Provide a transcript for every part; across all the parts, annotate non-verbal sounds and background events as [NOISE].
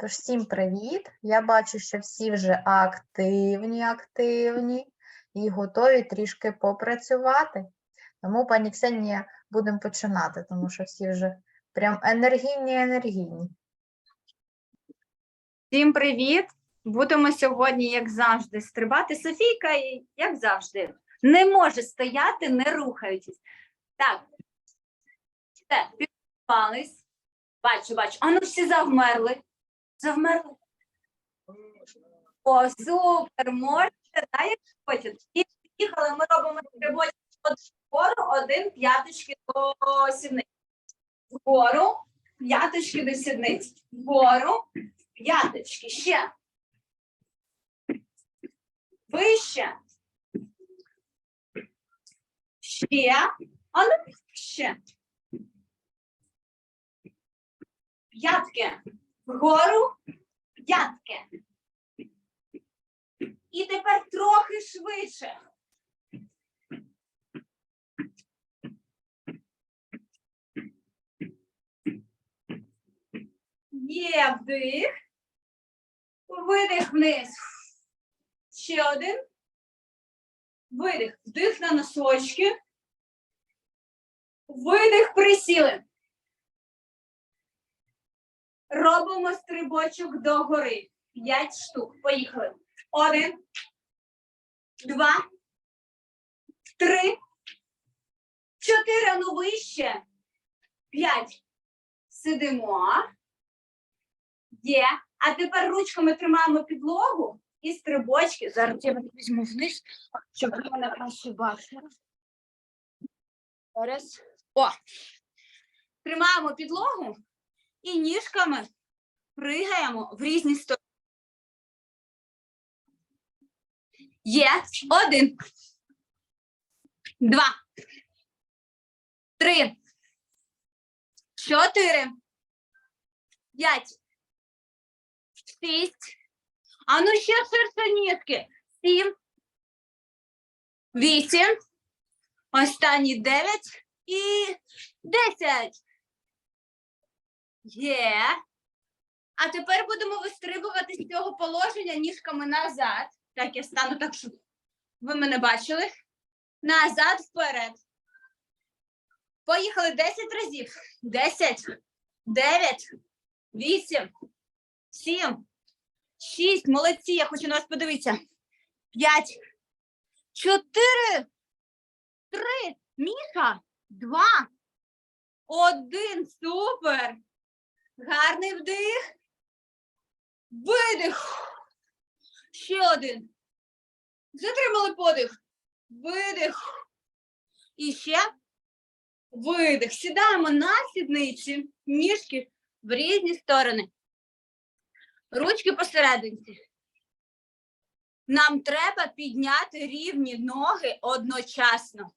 Тож всім привіт! Я бачу, що всі вже активні, активні і готові трішки попрацювати. Тому, пані Ксенія, будемо починати, тому що всі вже прям енергійні, енергійні. Всім привіт! Будемо сьогодні, як завжди, стрибати. Софійка, як завжди, не може стояти, не рухаючись. Так, підготувались. Бачу, бачу. А ну всі завмерли. Завмерли. О, супер! Можете, да, як хочете. І Поїхали, ми робимо стрибочок вгору, один п'яточки до сідниць. Вгору, п'яточки до сідниць. Вгору, п'яточки. Ще. Вище. Ще. А ну ще. П'ятки. Вгору. П'ятки. І тепер трохи швидше. Є вдих. Видих вниз. Ще один. Видих. Вдих на носочки. Видих присіли. Робимо стрибочок догори. П'ять штук. Поїхали. Один. Два. Три. Чотири. Ну вище. П'ять. Сидимо. Є. А тепер ручками тримаємо підлогу і стрибочки. Зараз я візьму вниз, щоб мене краще бачили. Зараз. О! Тримаємо підлогу і ніжками пригаємо в різні сторони. Є. Один. Два. Три. Чотири. П'ять. Шість. А ну ще ширше ніжки. Сім. Вісім. Останні дев'ять і десять. Є. А тепер будемо вистрибувати з цього положення ніжками назад. Так, я стану так, щоб ви мене бачили. Назад, вперед. Поїхали 10 разів. 10, 9, 8, 7, 6. Молодці. Я хочу на вас подивитися. 5, 4, 3. Міша. 2, 1. Супер. Гарний вдих. Видих. Ще один. Затримали подих. Видих. І ще видих. Сідаємо на сідниці, ніжки в різні сторони. Ручки посерединці. Нам треба підняти рівні ноги одночасно.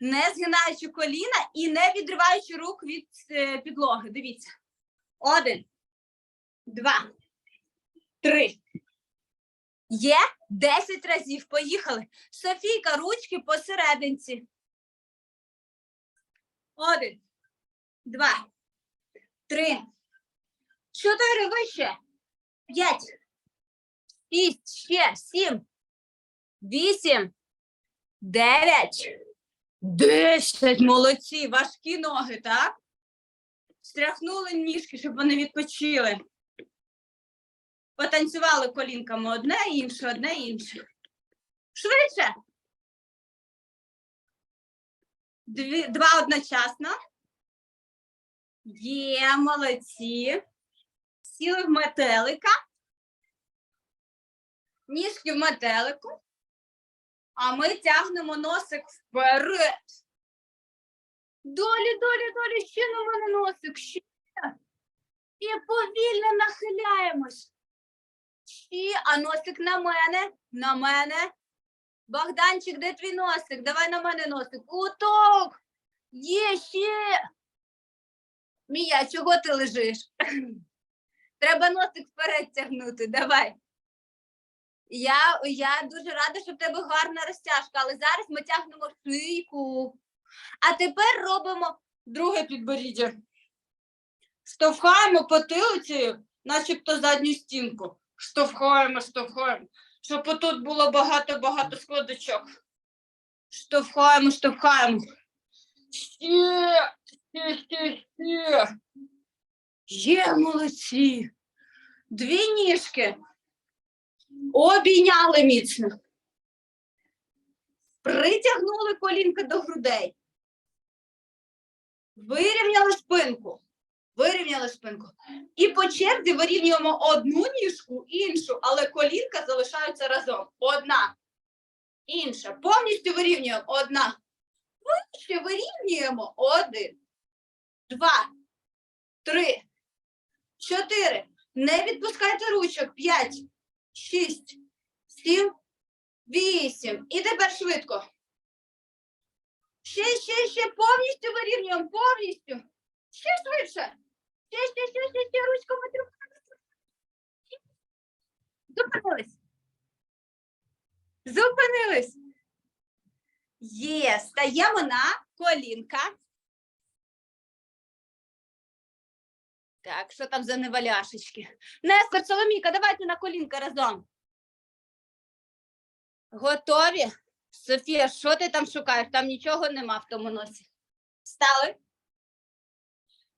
Не згинаючи коліна і не відриваючи рук від е, підлоги. Дивіться. Один, два, три. Є 10 разів. Поїхали. Софійка, ручки посерединці. Один, два, три, чотири вище. П'ять, шість, ще, сім, вісім, дев'ять, десять. Молодці. Важкі ноги, так? Стряхнули ніжки, щоб вони відпочили. Потанцювали колінками одне інше, одне інше. Швидше. Дві, два одночасно. Є, молодці. Сіли в метелика. Ніжки в метелику. А ми тягнемо носик вперед. Долі, долі, долі, ще на мене носик, ще. І повільно нахиляємось. Ще, а носик на мене, на мене. Богданчик, де твій носик? Давай на мене носик. Куток. Є ще. Мія, чого ти лежиш? [CLEARS THROAT] Треба носик вперед тягнути. Давай. Я, я дуже рада, що в тебе гарна розтяжка, але зараз ми тягнемо шийку. А тепер робимо друге підборіддя. Штовхаємо потилицею, начебто задню стінку. Штовхаємо, штовхаємо. Щоб отут було багато-багато складочок. Штовхаємо, штовхаємо. Ще, ще, ще, ще. Є молодці. Дві ніжки. Обійняли міцно. Притягнули колінки до грудей. Вирівняли спинку. Вирівняли спинку. І по черзі вирівнюємо одну ніжку, іншу, але колінка залишаються разом. Одна. Інша. Повністю вирівнюємо. Одна. Вище вирівнюємо. Один. Два. Три. Чотири. Не відпускайте ручок. П'ять. Шість. Сім. Вісім. І тепер швидко. Ще, ще, ще повністю вирівнюємо, повністю. Ще швидше. Ще, ще, ще, ще, ще ручками тримаємо. Зупинились. Зупинились. Є, стаємо на колінка. Так, що там за неваляшечки? Нестор, Соломійка, давайте на колінка разом. Готові? Софія, що ти там шукаєш? Там нічого нема в тому носі. Стали?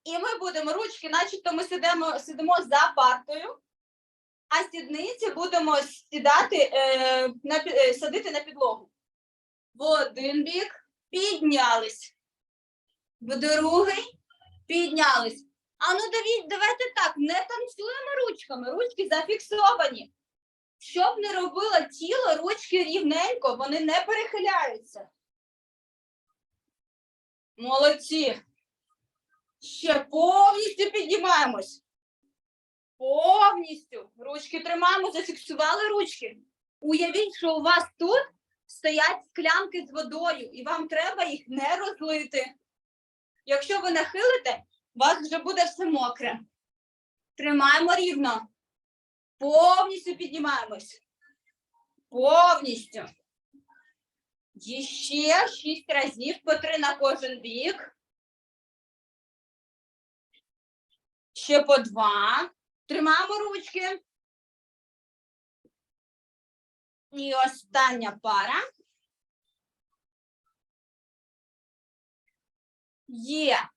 І ми будемо ручки, начебто ми сидимо, сидимо за партою, а сідниці будемо сідати, е, на, е, садити на підлогу. В один бік піднялись. В другий піднялись. А ну давайте так, не танцюємо ручками, ручки зафіксовані. Щоб не робило тіло, ручки рівненько, вони не перехиляються. Молодці. Ще повністю піднімаємось. Повністю. Ручки тримаємо, зафіксували ручки. Уявіть, що у вас тут стоять склянки з водою, і вам треба їх не розлити. Якщо ви нахилите, у вас вже буде все мокре. Тримаємо рівно. Повністю піднімаємось. Повністю. І ще шість разів по три на кожен бік. Ще по два. Тримаємо ручки. І остання пара. Є.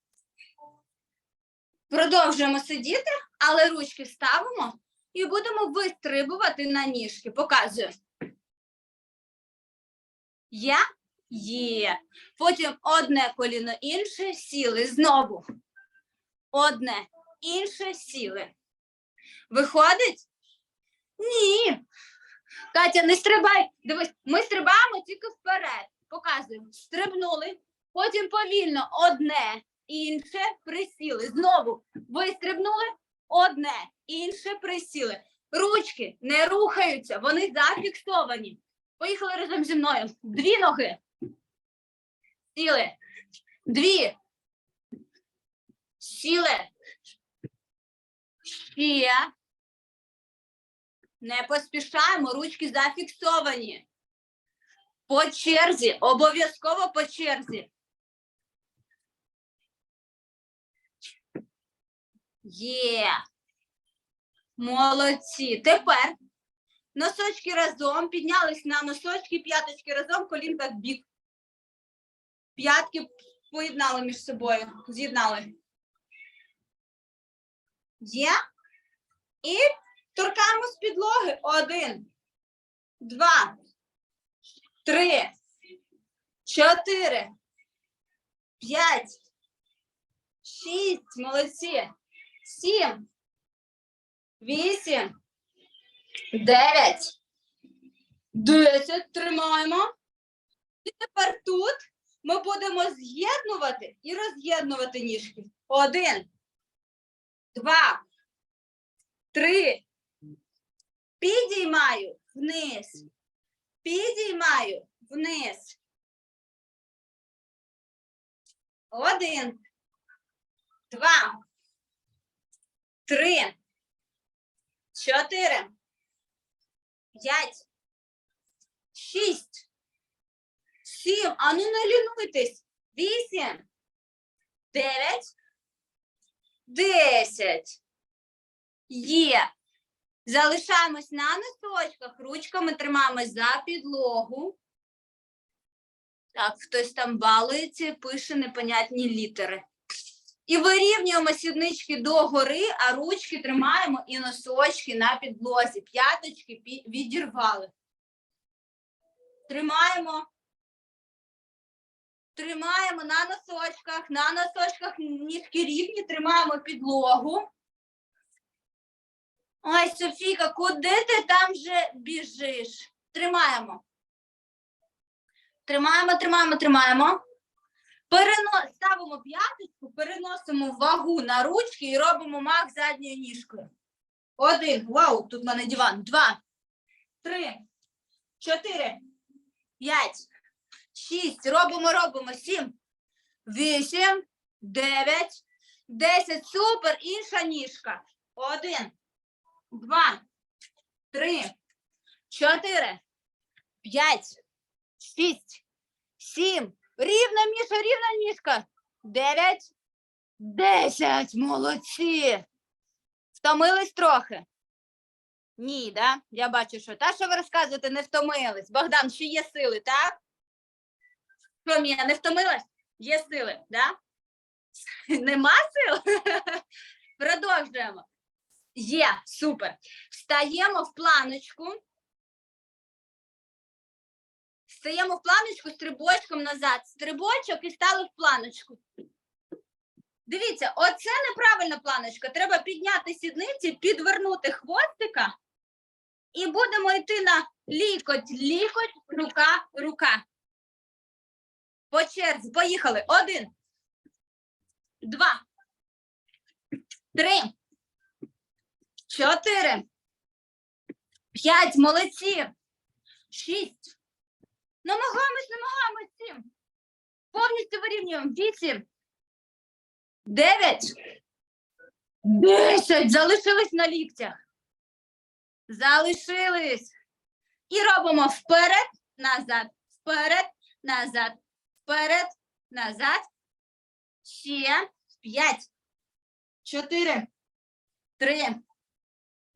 Продовжуємо сидіти, але ручки ставимо і будемо вистрибувати на ніжки. Показую. Я є. Потім одне коліно інше сіли. Знову. Одне інше сіли. Виходить? Ні. Катя, не стрибай. Дивись, ми стрибаємо тільки вперед. Показуємо. Стрибнули. Потім повільно одне інше присіли. Знову вистрибнули одне інше присіли. Ручки не рухаються, вони зафіксовані. Поїхали разом зі мною. Дві ноги. Сіли. Дві. Сіли. Ще. Не поспішаємо, ручки зафіксовані. По черзі, обов'язково по черзі. Є. Молодці. Тепер носочки разом, піднялись на носочки, п'яточки разом, колінка в бік. П'ятки поєднали між собою, з'єднали. Є. І торкаємо з підлоги. Один, два, три, чотири, п'ять, шість, молодці, сім, вісім, дев'ять, десять. Тримаємо. І тепер тут ми будемо з'єднувати і роз'єднувати ніжки. Один, два, три. Підіймаю вниз. Підіймаю вниз. Один, два, три, чотири, п'ять, шість, сім. Ану не лінуйтесь. Вісім, дев'ять, десять. Є. Залишаємось на носочках, ручками тримаємось за підлогу. Так, хтось там балується, пише непонятні літери. І вирівнюємо сіднички догори, а ручки тримаємо і носочки на підлозі. П'яточки відірвали. Тримаємо. Тримаємо на носочках, на носочках ніжки рівні, тримаємо підлогу. Ой, Софійка, куди ти там вже біжиш? Тримаємо. Тримаємо, тримаємо, тримаємо. Перено... Ставимо п'яточку, переносимо вагу на ручки і робимо мах задньою ніжкою. Один. Вау, тут в мене диван. Два, три, чотири, п'ять, шість. Робимо, робимо. Сім, вісім, дев'ять, десять. Супер. Інша ніжка. Один, два, три, чотири, п'ять, шість, сім. Рівна Міша, рівна ніжка. Дев'ять. Десять. Молодці. Втомились трохи? Ні, да? Я бачу, що. Та, що ви розказуєте, не втомились. Богдан, ще є сили, так? Що, Мія, не втомилась? Є сили, да? [LAUGHS] Нема сил? [LAUGHS] Продовжуємо. Є, супер. Встаємо в планочку. Стаємо в планочку стрибочком назад. Стрибочок і стали в планочку. Дивіться, оце неправильна планочка. Треба підняти сідниці, підвернути хвостика. І будемо йти на лікоть, лікоть, рука, рука. По черзі. Поїхали. Один. Два. Три. Чотири. П'ять. Молодці. Шість. Намагаємось, намагаємось. Повністю вирівнюємо. Вісім. Дев'ять. Десять. Залишились на ліктях. Залишились. І робимо вперед, назад, вперед, назад, вперед, назад. Ще. П'ять. Чотири. Три.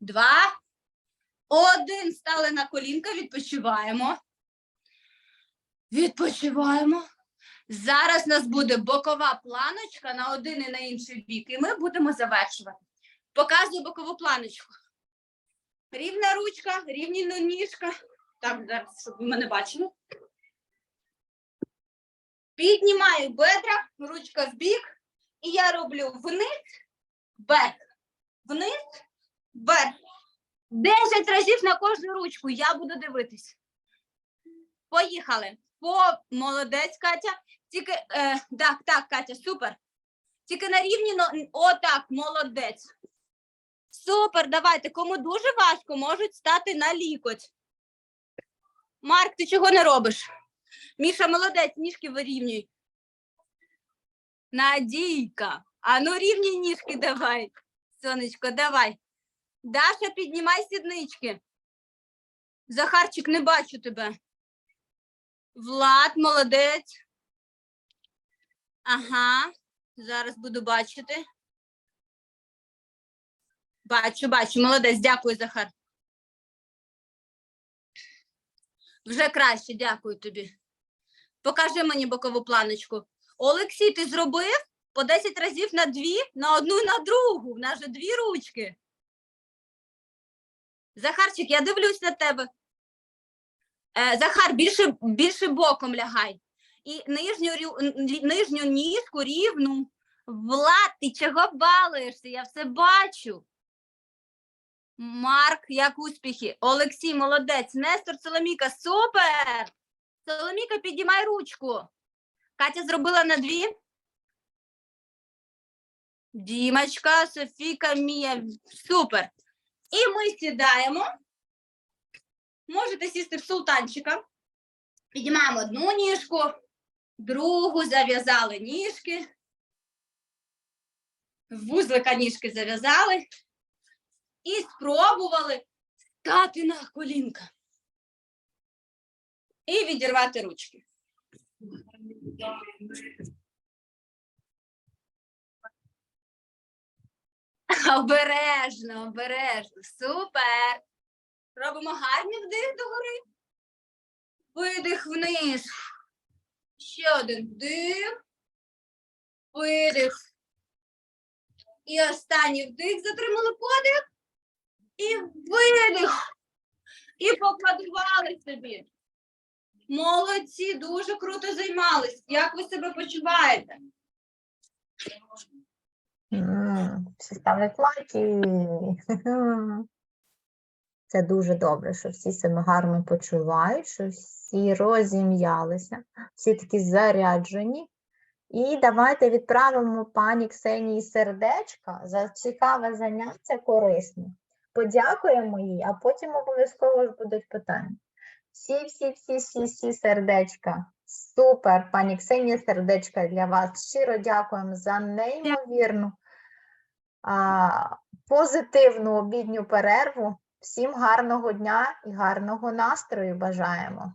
Два. Один. Стали на колінка. Відпочиваємо. Відпочиваємо. Зараз у нас буде бокова планочка на один і на інший бік, і ми будемо завершувати. Показую бокову планочку. Рівна ручка, рівна ніжка. Так, зараз, щоб ви мене бачили. Піднімаю бедра, ручка в бік, і я роблю вниз, вверх, вниз, вверх. Десять разів на кожну ручку. Я буду дивитись. Поїхали. По молодець, Катя. Тільки е, так, так, Катя, супер. Тільки на рівні но- отак, молодець. Супер, давайте. Кому дуже важко, можуть стати на лікоть. Марк, ти чого не робиш? Міша, молодець, ніжки вирівнюй. Надійка. А ну рівні ніжки давай. Сонечко, давай. Даша, піднімай сіднички. Захарчик, не бачу тебе. Влад, молодець. Ага, зараз буду бачити. Бачу, бачу, молодець, дякую, Захар. Вже краще, дякую тобі. Покажи мені бокову планочку. Олексій, ти зробив по 10 разів на дві, на одну і на другу. В нас же дві ручки. Захарчик, я дивлюсь на тебе. Е, Захар, більше, більше боком лягай. І нижню, нижню ніжку рівну. Влад, ти чого балуєшся? Я все бачу. Марк, як успіхи? Олексій, молодець. Нестор, Соломіка, супер! Соломіка, підіймай ручку. Катя зробила на дві. Дімочка, Софіка, Мія. Супер. І ми сідаємо. Можете сісти в султанчика. Підіймаємо одну ніжку, другу зав'язали ніжки. Вузлика ніжки зав'язали. І спробували стати на колінка. І відірвати ручки. Обережно, обережно. Супер. Робимо гарний вдих догори. Видих вниз. Ще один вдих. Видих. І останній вдих. Затримали подих. І видих. І поплодували собі. Молодці, дуже круто займались. Як ви себе почуваєте? Всі ставлять лайки. [LAUGHS] Це дуже добре, що всі себе гарно почувають, що всі розім'ялися, всі такі заряджені. І давайте відправимо пані Ксенії сердечка за цікаве заняття корисне. Подякуємо їй, а потім обов'язково ж будуть питання. Всі, всі, всі, всі, всі сердечка. Супер, пані Ксенія, сердечка для вас. Щиро дякуємо за неймовірну а, позитивну обідню перерву. Всім гарного дня і гарного настрою бажаємо.